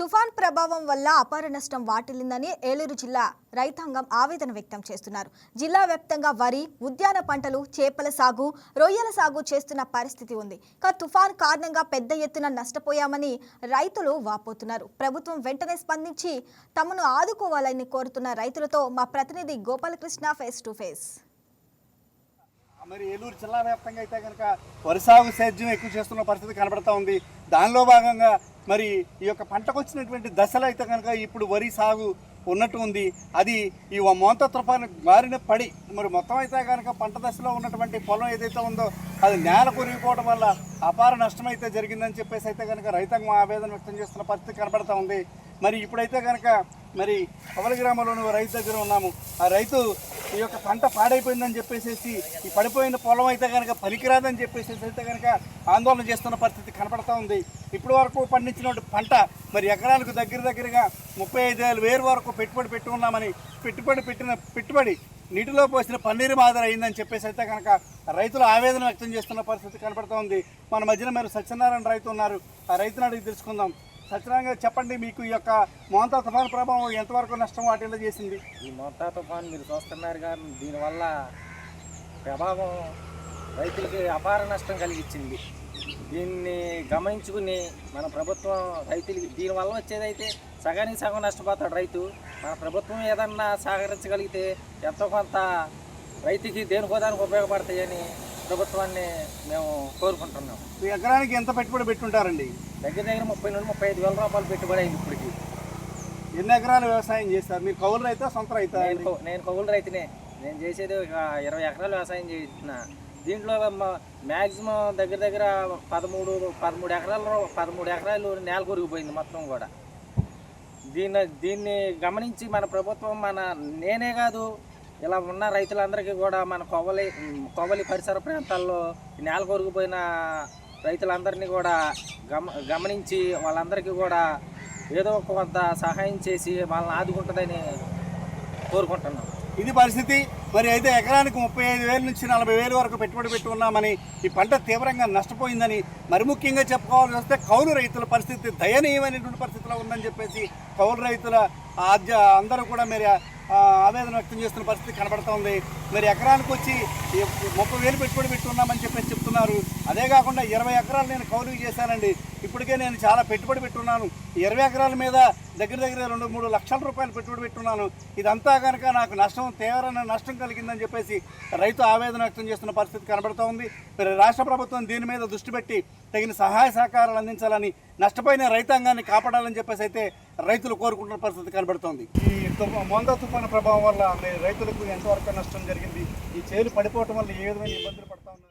తుఫాన్ ప్రభావం వల్ల అపార నష్టం వాటిల్లిందని ఏలూరు జిల్లా రైతాంగం ఆవేదన వ్యక్తం చేస్తున్నారు. జిల్లా వ్యాప్తంగా వరి ఉద్యాన పంటలు చేపల సాగు రొయ్యల సాగు చేస్తున్న పరిస్థితి ఉంది. కా తుఫాన్ కారణంగా పెద్ద ఎత్తున నష్టపోయామని రైతులు వాపోతున్నారు. ప్రభుత్వం వెంటనే స్పందించి తమను ఆదుకోవాలని కోరుతున్న రైతులతో మా ప్రతినిధి గోపాలకృష్ణ ఫేస్ టు ఫేస్. మరి ఏలూరు జిల్లా వ్యాప్తంగా అయితే కనుక వరి సాగు సేద్యం ఎక్కువ చేస్తున్న పరిస్థితి కనబడతా ఉంది. దానిలో భాగంగా మరి ఈ యొక్క పంటకు వచ్చినటువంటి దశలో అయితే కనుక ఇప్పుడు వరి సాగు ఉన్నట్టు ఉంది. అది ఈ మోంత తుఫాను మారిన పడి మరి మొత్తం అయితే కనుక పంట దశలో ఉన్నటువంటి పొలం ఏదైతే ఉందో అది నేల కొరిగిపోవడం వల్ల అపార నష్టం అయితే జరిగిందని చెప్పేసి అయితే కనుక రైతాంగం ఆవేదన వ్యక్తం చేస్తున్న పరిస్థితి కనబడతా ఉంది. మరి ఇప్పుడైతే కనుక మరి పవల గ్రామంలోని రైతు దగ్గర ఉన్నాము. ఆ రైతు ఈ యొక్క పంట పాడైపోయిందని చెప్పేసి ఈ పడిపోయిన పొలం అయితే కనుక పనికిరాదని చెప్పేసి అయితే కనుక ఆందోళన చేస్తున్న పరిస్థితి కనపడతా ఉంది. ఇప్పటి వరకు పండించినటువంటి పంట మరి ఎకరాలకు దగ్గర దగ్గరగా ముప్పై ఐదు వేల వేరు వరకు పెట్టుబడి పెట్టి ఉన్నామని పెట్టుబడి పెట్టిన పెట్టుబడి నీటిలో పోసిన పన్నీరు మాదిరి అయిందని చెప్పేసి అయితే కనుక రైతులు ఆవేదన వ్యక్తం చేస్తున్న పరిస్థితి కనపడుతూ ఉంది. మన మధ్యన మీరు సత్యనారాయణ రైతు ఉన్నారు. ఆ రైతుని అడిగి తెలుసుకుందాం. సత్యనారాయణ చెప్పండి మీకు ఈ యొక్క మోంతా తుఫాను ప్రభావం ఎంతవరకు నష్టం వాటిల్లో చేసింది? ఈ మొత్తా తుఫాన్ మీరు చూస్తున్నారు కానీ దీనివల్ల ప్రభావం రైతులకి అపార నష్టం కలిగించింది. దీన్ని గమనించుకుని మన ప్రభుత్వం రైతులకి దీనివల్ల వచ్చేదైతే సగానికి సగం నష్టపోతాడు రైతు. మన ప్రభుత్వం ఏదన్నా సహకరించగలిగితే ఎంతో కొంత రైతుకి దేనికోదానికి ఉపయోగపడతాయని ప్రభుత్వాన్ని మేము కోరుకుంటున్నాం. ఎకరానికి ఎంత పెట్టుబడి పెట్టుంటారండి? దగ్గర దగ్గర ముప్పై నుండి ముప్పై ఐదు వేల రూపాయలు పెట్టుబడి అయింది ఇప్పటికి. ఎన్ని ఎకరాలు వ్యవసాయం చేస్తారు? మీరు కౌలు రైతా సొంత రైతా నేను నేను కౌలు రైతునే. నేను చేసేది ఒక ఇరవై ఎకరాలు వ్యవసాయం చేస్తున్నా. దీంట్లో మ్యాక్సిమం దగ్గర దగ్గర పదమూడు పదమూడు ఎకరాలు పదమూడు ఎకరాలు నేల కొరిగిపోయింది మొత్తం కూడా. దీన్ని దీన్ని గమనించి మన ప్రభుత్వం మన నేనే కాదు ఇలా ఉన్న రైతులందరికీ కూడా మన కొవ్వలి కొవ్వలి పరిసర ప్రాంతాల్లో నేల కొరిగిపోయిన రైతులందరినీ కూడా గమ గమనించి వాళ్ళందరికీ కూడా ఏదో ఒక కొంత సహాయం చేసి వాళ్ళని ఆదుకుంటుందని కోరుకుంటున్నాం. ఇది పరిస్థితి. మరి అయితే ఎకరానికి ముప్పై ఐదు వేల నుంచి నలభై వేల వరకు పెట్టుబడి పెట్టి ఉన్నామని ఈ పంట తీవ్రంగా నష్టపోయిందని మరి ముఖ్యంగా చెప్పుకోవాల్సి వస్తే కౌలు రైతుల పరిస్థితి దయనీయమైనటువంటి పరిస్థితిలో ఉందని చెప్పేసి కౌలు రైతుల ఆద్య అందరూ కూడా మరి ఆవేదన వ్యక్తం చేస్తున్న పరిస్థితి కనబడుతోంది. ఉంది మరి ఎకరానికి వచ్చి ముప్పై వేలు పెట్టుబడి పెట్టి ఉన్నామని చెప్పేసి చెప్తున్నారు. అదే కాకుండా ఇరవై ఎకరాలు నేను కౌలుకి చేశానండి. ఇప్పటికే నేను చాలా పెట్టుబడి పెట్టున్నాను. ఇరవై ఎకరాల మీద దగ్గర దగ్గర రెండు మూడు లక్షల రూపాయలు పెట్టుబడి పెట్టున్నాను. ఇదంతా కనుక నాకు నష్టం తీవ్రమైన నష్టం కలిగిందని చెప్పేసి రైతు ఆవేదన వ్యక్తం చేస్తున్న పరిస్థితి కనబడుతూ ఉంది. మరి రాష్ట్ర ప్రభుత్వం దీని మీద దృష్టి పెట్టి తగిన సహాయ సహకారాలు అందించాలని నష్టపోయిన రైతాంగాన్ని కాపాడాలని చెప్పేసి అయితే రైతులు కోరుకుంటున్న పరిస్థితి కనబడుతోంది. ఈ మొంద తుఫాను ప్రభావం వల్ల రైతులకు ఎంతవరకు నష్టం జరిగింది? ఈ చేలు పడిపోవటం వల్ల ఏ విధమైన ఇబ్బందులు పడతా ఉన్నారు?